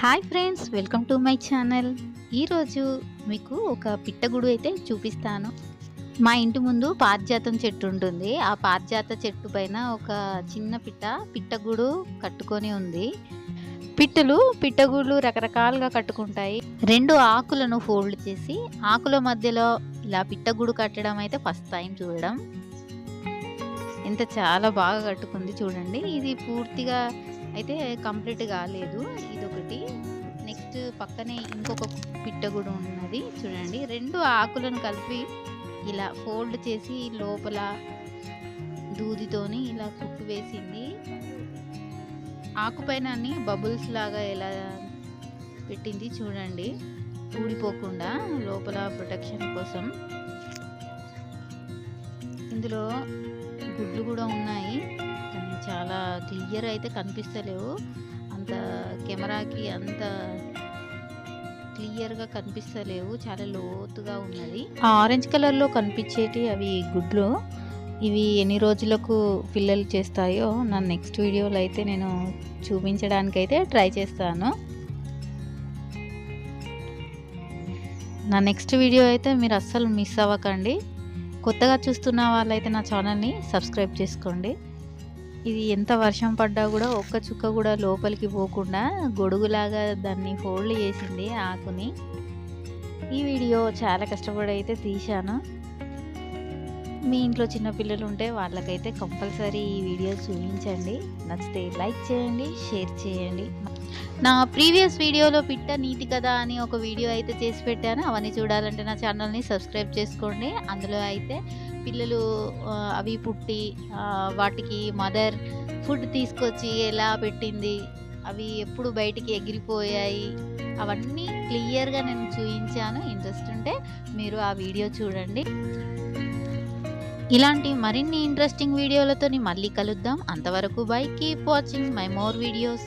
Hi friends welcome to my channel. ఈరోజు మీకు ఒక పిట్టగుడు అయితే చూపిస్తాను. మా ఇంటి ముందు పారిజాతం చెట్టు ఉంటుంది. ఆ పారిజాత చెట్టు పైన ఒక చిన్న పిట్ట పిట్టగుడు కట్టుకొని ఉంది. పిట్టలు పిట్టగుళ్ళు రకరకాలుగా కట్టుకుంటాయి. రెండు ఆకులను ఫోల్డ్ చేసి ఆకుల మధ్యలో ఇలా పిట్టగుడు కట్టడం అయితే ఫస్ట్ టైం చూడడం. ఇంత చాలా బాగా కట్టుకుంది చూడండి. ఇది పూర్తిగా అయితే కంప్లీట్ కాలేదు ఇదొకటి. నెక్స్ట్ పక్కనే ఇంకొక పిట్ట కూడా ఉన్నది. చూడండి. రెండు ఆకులను కలిపి ఇలా ఫోల్డ్ చేసి లోపల దూదితోని ఇలా కుట్టు వేసింది. ఆకుపైన అన్ని బబుల్స్ లాగా ఎలా పెట్టింది చూడండి. ఊడిపోకుండా లోపల ప్రొటెక్షన్ కోసం. ఇందులో గుడ్లు కూడా ఉన్నాయి. క్లియర్ అయితే కనిపిస్తలేవు. అంత కెమెరాకి అంత క్లియర్గా కనిపిస్తలేవు. చాలా లోతుగా ఉన్నది. ఆరెంజ్ కలర్లో కనిపించేటి అవి గుడ్లు. ఇవి ఎన్ని రోజులకు పిల్లలు చేస్తాయో నా నెక్స్ట్ వీడియోలో అయితే నేను చూపించడానికైతే ట్రై చేస్తాను. నా నెక్స్ట్ వీడియో అయితే మీరు అస్సలు మిస్ అవ్వకండి. కొత్తగా చూస్తున్న వాళ్ళైతే నా ఛానల్ని సబ్స్క్రైబ్ చేసుకోండి. ఇది ఎంత వర్షం పడ్డా కూడా ఒక్క చుక్క కూడా లోపలికి పోకుండా గొడుగులాగా దాన్ని ఫోల్డ్ చేసింది ఆకుని. ఈ వీడియో చాలా కష్టపడి అయితే తీశాను. మీ ఇంట్లో చిన్నపిల్లలు ఉంటే వాళ్ళకైతే కంపల్సరీ ఈ వీడియో చూపించండి. నచ్చితే లైక్ చేయండి షేర్ చేయండి. నా ప్రీవియస్ వీడియోలో పిట్ట నీతి కదా అని ఒక వీడియో అయితే చేసి పెట్టాను. అవన్నీ చూడాలంటే నా ఛానల్ని సబ్స్క్రైబ్ చేసుకోండి. అందులో అయితే పిల్లలు అవి పుట్టి వాటికి మదర్ ఫుడ్ తీసుకొచ్చి ఎలా పెట్టింది అవి ఎప్పుడు బయటికి ఎగిరిపోయాయి అవన్నీ క్లియర్గా నేను చూపించాను ఇంట్రెస్ట్ ఉంటే మీరు ఆ వీడియో చూడండి. ఇలాంటి మరిన్ని ఇంట్రెస్టింగ్ వీడియోలతో మళ్ళీ కలుద్దాం. అంతవరకు bye keep watching my more videos.